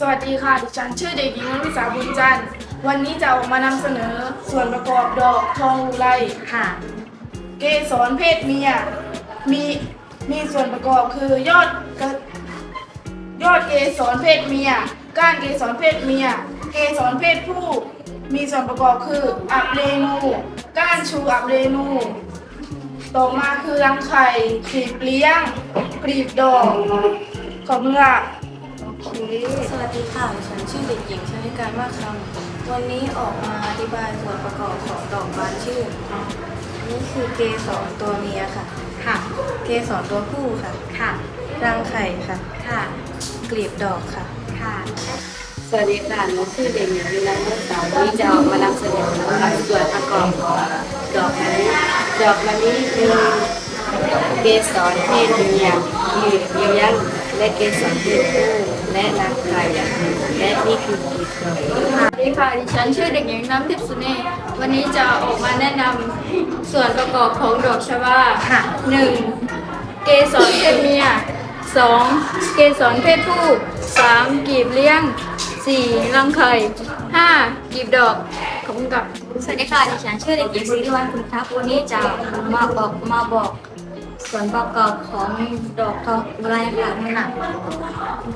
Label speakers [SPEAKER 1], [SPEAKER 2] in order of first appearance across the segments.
[SPEAKER 1] สวัสดีค่ะ ดิฉันชื่อเด็กหญิงนวิสาบุญจันทร์วันนี้จะออกมานำเสนอส่วนประกอบดอกทองอุไร
[SPEAKER 2] ค่ะ
[SPEAKER 1] เกสรเพศเมียมีมีส่วนประกอบคือยอดกระยอดเกสรเพศเมีย ก้านเกสรเพศเมีย เกสรเพศผู้ มีส่วนประกอบคืออับเรนู ก้านชูอับเรนู ต่อมาคือรังไข่กลีบเลี้ยงกลีบดอกขอบคุณค่ะ
[SPEAKER 2] สวัสดีค่ะดิฉันชื่อเด็กหญิงชนิการมากคำวันนี้ออกมาอธิบายส่วนประกอบของดอกบานชื่นนี่คือเกสรตัวเมียค่ะ
[SPEAKER 3] ค่ะ
[SPEAKER 2] เกสรตัวผู้ค่ะ
[SPEAKER 3] ค่ะ
[SPEAKER 2] รังไข่ค่ะ
[SPEAKER 3] ค่ะ
[SPEAKER 2] กลีบดอกค่ะ
[SPEAKER 3] ค่ะ
[SPEAKER 4] สวัสดีค่ะหนูชื่อเด็กหญิงวิไลเมื่อสาวนี้จะออกมานำเสนอส่วนประกอบของดอกมะลิดอกมะลิมี เกสรเพศเมียมีเลี้ยงและเกสรเพศผู้และรังไข่และนี่คือกีบดอก
[SPEAKER 3] สวัสดีค่ะดิฉันชื่อเด็กหญิงน้ำทิพย์สุเนศวันนี้จะออกมาแนะนำส่วนประกอบของดอกชบา
[SPEAKER 2] ค่ะ
[SPEAKER 3] หนึ่งเกสรเพศเมียสองเกสรเพศผู้สามกีบเลี้ยงสี่รังไข่ห้ากีบดอกขอบคุณครับ
[SPEAKER 5] สวัสดีค่ะดิฉันชื่อเด็กหญิงสิริวัลคุณทัพวันนี้จะมาบอกมาบอก ส่วนประกอบของดอกทองอุไรค่ะนั่นน่ะ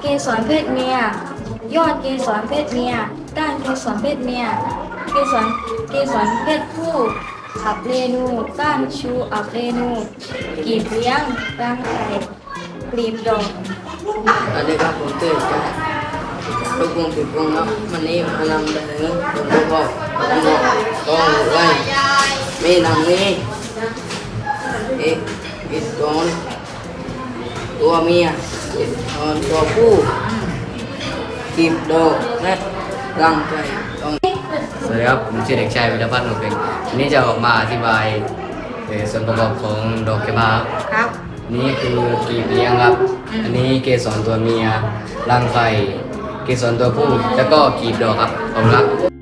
[SPEAKER 5] เกสรเพศเมีย ยอดเกสรเพศเมียก้านเกสรเพศเมีย เกสรเกสรเพศผู้อับเรนูก้านชูอับเรนูกีบเลี้ยงรังไข่กลีบดอก
[SPEAKER 4] สวัสดีครับผมเต้ยจ้าลูกวงติดวงครับวันนี้มานำเสนอผลประกอบของดอกต้องไร่มีดังนี้เอก อิดกอน ตัวเมียอิดกอนตัวผู้กีบดอกและรังไข่ต้อง
[SPEAKER 6] สวัสดีครับ ผมชื่อเด็กชายวิรพัฒน์หนุเพ็งวันนี้จะออกมาอธิบายเอ่อส่วนประกอบของดอกเกบาครับ
[SPEAKER 2] ครับ
[SPEAKER 6] นี่คือกีบเลี้ยงครับ อันนี้เกสรตัวเมียรังไข่เกสรตัวผู้ แล้วก็กีบดอกครับขอบคุณครับ